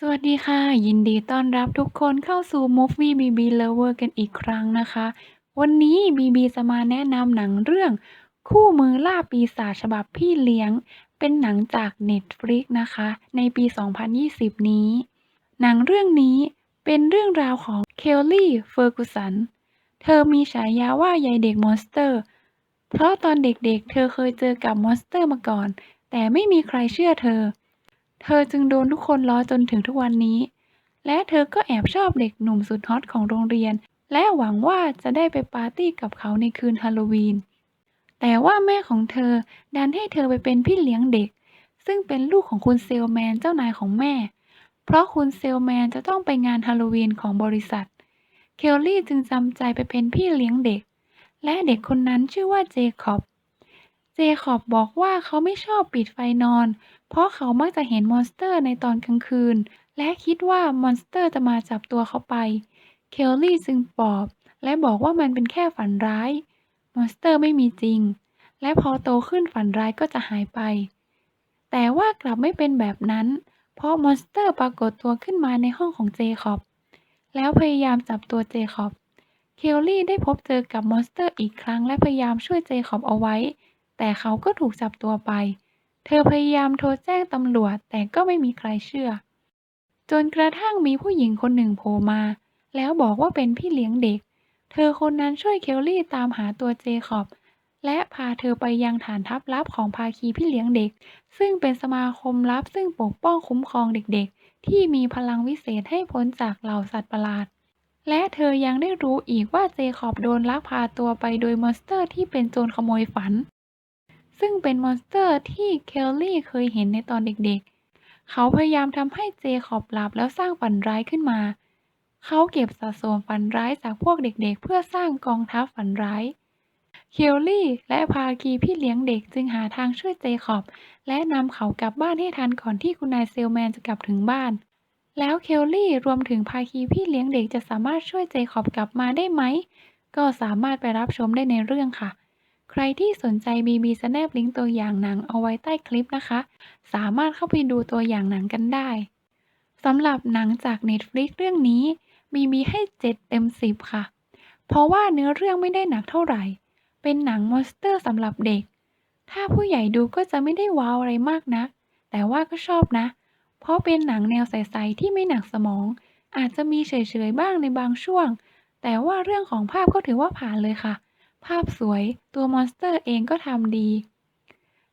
สวัสดีค่ะ ยินดีต้อนรับทุกคนเข้าสู่ Movie BB Lover กันอีกครั้งนะคะ วันนี้ BB จะมาแนะนำหนังเรื่อง คู่มือล่าปีศาจฉบับพี่เลี้ยง เป็นหนังจาก Netflix นะคะ ในปี 2020 นี้ หนังเรื่องนี้เป็นเรื่องราวของ Kelly Ferguson เธอมีฉายาว่ายายเด็กมอนสเตอร์ เพราะตอนเด็กๆเธอเคยเจอกับมอนสเตอร์มาก่อน แต่ไม่มีใครเชื่อเธอ เธอจึงโดนทุกคนล้อจนถึงทุกวันนี้ และเธอก็แอบชอบเด็กหนุ่มสุดฮอตของโรงเรียน และหวังว่าจะได้ไปปาร์ตี้กับเขาในคืนฮาโลวีน แต่ว่าแม่ของเธอดันให้เธอไปเป็นพี่เลี้ยงเด็ก ซึ่งเป็นลูกของคุณเซลแมนเจ้านายของแม่ เพราะคุณเซลแมนจะต้องไปงานฮาโลวีนของบริษัท เคลลี่จึงจำใจไปเป็นพี่เลี้ยงเด็ก และเด็กคนนั้นชื่อว่าเจคอบ เจคอบบอกว่าเขาไม่ชอบปิดไฟนอน เพราะเขามักจะเห็นมอนสเตอร์ในตอนกลางคืน และคิดว่ามอนสเตอร์จะมาจับตัวเขาไป เคลลี่จึงปลอบ และบอกว่ามันเป็นแค่ฝันร้าย มอนสเตอร์ไม่มีจริง และพอโตขึ้นฝันร้ายก็จะหายไป แต่ว่ากลับไม่เป็นแบบนั้น เพราะมอนสเตอร์ปรากฏตัวขึ้นมาในห้องของเจคอบ แล้วพยายามจับตัวเจคอบ เคลลี่ได้พบเจอกับมอนสเตอร์อีกครั้งและพยายามช่วยเจคอบเอาไว้ แต่เขาก็ถูกจับตัวไป เธอพยายามโทรแจ้งตำรวจแต่ก็ไม่มีใครเชื่อ จนกระทั่งมีผู้หญิงคนหนึ่งโผล่มา แล้วบอกว่าเป็นพี่เลี้ยงเด็ก เธอคนนั้นช่วยเคลลี่ตามหาตัวเจคอบ และพาเธอไปยังฐานทัพลับของภาคีพี่เลี้ยงเด็ก ซึ่งเป็นสมาคมลับซึ่งปกป้องคุ้มครองเด็กๆ ที่มีพลังวิเศษให้พ้นจากเหล่าสัตว์ประหลาดและเธอยังได้รู้อีกว่าเจคอบโดนลักพาตัวไปโดยมอนสเตอร์ที่เป็นโจรขโมยฝัน ซึ่งเป็นมอนสเตอร์ที่เคลลี่เคยเห็นในตอนเด็กๆ เขาพยายามทำให้เจคอบหลับแล้วสร้างฝันร้ายขึ้นมา เขาเก็บสะสมฝันร้ายจากพวกเด็กๆ เพื่อสร้างกองทัพฝันร้าย เคลลี่และภาคีพี่เลี้ยงเด็กจึงหาทางช่วยเจคอบ และนำเขากลับบ้านให้ทันก่อนที่คุณนายเซลแมนจะกลับถึงบ้าน แล้วเคลลี่รวมถึงภาคีพี่เลี้ยงเด็กจะสามารถช่วยเจคอบกลับมาได้ไหม ก็สามารถไปรับชมได้ในเรื่องค่ะ ใครที่สนใจบีบีจะแนบลิงก์ตัวอย่างหนังเอาไว้ใต้คลิปนะคะ สามารถเข้าไปดูตัวอย่างหนังกันได้สำหรับหนังจาก Netflix เรื่องนี้บีบีให้ 7 เต็ม 10 ค่ะ เพราะว่าเนื้อเรื่องไม่ได้หนักเท่าไหร่ เป็นหนังมอนสเตอร์สำหรับเด็ก ถ้าผู้ใหญ่ดูก็จะไม่ได้ว้าวอะไรมากนักแต่ว่าก็ชอบนะ เพราะเป็นหนังแนวใสๆที่ไม่หนักสมอง อาจจะมีเฉยๆบ้างในบางช่วง แต่ว่าเรื่องของภาพก็ถือว่าผ่านเลยค่ะ ภาพสวย ตัวมอนสเตอร์เองก็ทำดี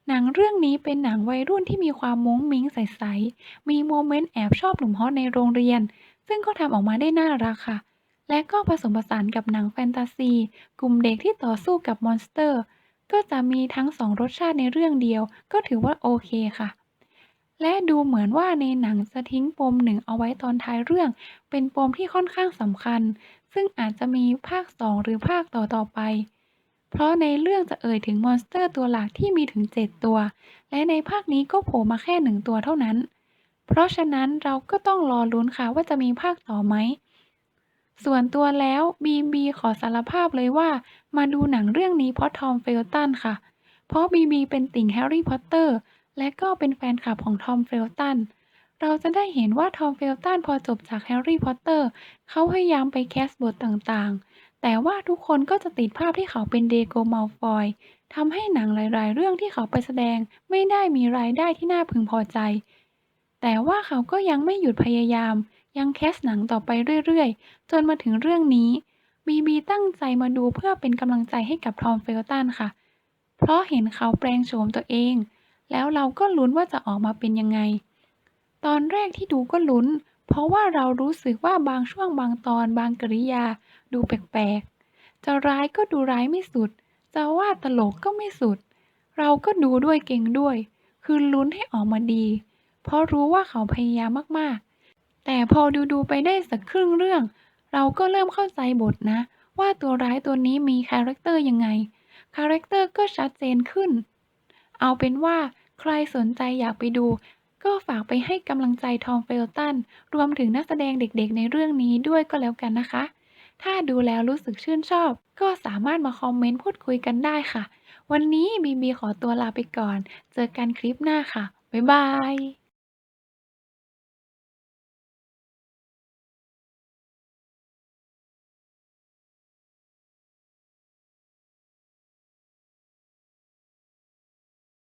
หนังเรื่องนี้เป็นหนังวัยรุ่นที่มีความมุ้งมิ้งใสๆ มีโมเมนต์แอบชอบหนุ่มฮอตในโรงเรียน ซึ่งก็ทำออกมาได้น่ารักค่ะ และก็ผสมผสานกับหนังแฟนตาซี กลุ่มเด็กที่ต่อสู้กับมอนสเตอร์ ก็จะมีทั้งสองรสชาติในเรื่องเดียว ก็ถือว่าโอเคค่ะและดูเหมือนว่าในหนังจะทิ้งปมหนึ่งเอาไว้ตอนท้ายเรื่อง เป็นปมที่ค่อนข้างสำคัญ ซึ่งอาจจะมีภาค 2 หรือภาคต่อๆไป เพราะในเรื่องจะเอ่ยถึงมอนสเตอร์ตัวหลักที่มีถึง 7 ตัว และในภาคนี้ก็โผล่มาแค่หนึ่งตัวเท่านั้น เพราะฉะนั้นเราก็ต้องรอลุ้นค่ะว่าจะมีภาคต่อไหม ส่วนตัวแล้วบีบีขอสารภาพเลยว่า มาดูหนังเรื่องนี้เพราะทอมเฟลตันค่ะ เพราะบีบีเป็นติ่งแฮร์รี่พอตเตอร์และก็เป็นแฟนคลับของทอมเฟลตันเราจะได้เห็นว่าทอมเฟลตันพอจบจากแฮร์รี่พอตเตอร์เขาพยายามไปแคสบทต่างๆ แต่ว่าทุกคนก็จะติดภาพที่เขาเป็นเดโกมัลฟอยทำให้หนังหลาย ๆ เรื่องที่เขาไปแสดงไม่ได้มีรายได้ที่น่าพึงพอใจ แต่ว่าเขาก็ยังไม่หยุดพยายาม ยังแคสหนังต่อไปเรื่อย ๆ จนมาถึงเรื่องนี้บีบีตั้งใจมาดูเพื่อเป็นกำลังใจให้กับทอมเฟลตันค่ะ เพราะเห็นเขาแปลงโฉมตัวเอง แล้วเราก็ลุ้นว่าจะออกมาเป็นยังไง ตอนแรกที่ดูก็ลุ้น เพราะว่าเรารู้สึกว่าบางช่วงบางตอนบางกริยา ดูแปลกๆ จะร้ายก็ดูร้ายไม่สุด จะว่าตลกก็ไม่สุด เราก็ดูด้วยเก่งด้วย คือลุ้นให้ออกมาดี เพราะรู้ว่าเขาพยายามมากๆ แต่พอดูๆไปได้สักครึ่งเรื่อง เราก็เริ่มเข้าใจบทนะ ว่าตัวร้ายตัวนี้มีคาแรคเตอร์ยังไง คาแรคเตอร์ก็ชัดเจนขึ้น เอาเป็นว่าใครสนใจอยากไปดู ก็ฝากไปให้กำลังใจทอมเฟลตัน รวมถึงนักแสดงเด็กๆ ในเรื่องนี้ด้วยก็แล้วกันนะคะ ถ้าดูแล้วรู้สึกชื่นชอบ ก็สามารถมาคอมเมนต์พูดคุยกันได้ค่ะ วันนี้บีบีขอตัวลาไปก่อน เจอกันคลิปหน้าค่ะ บ๊ายบาย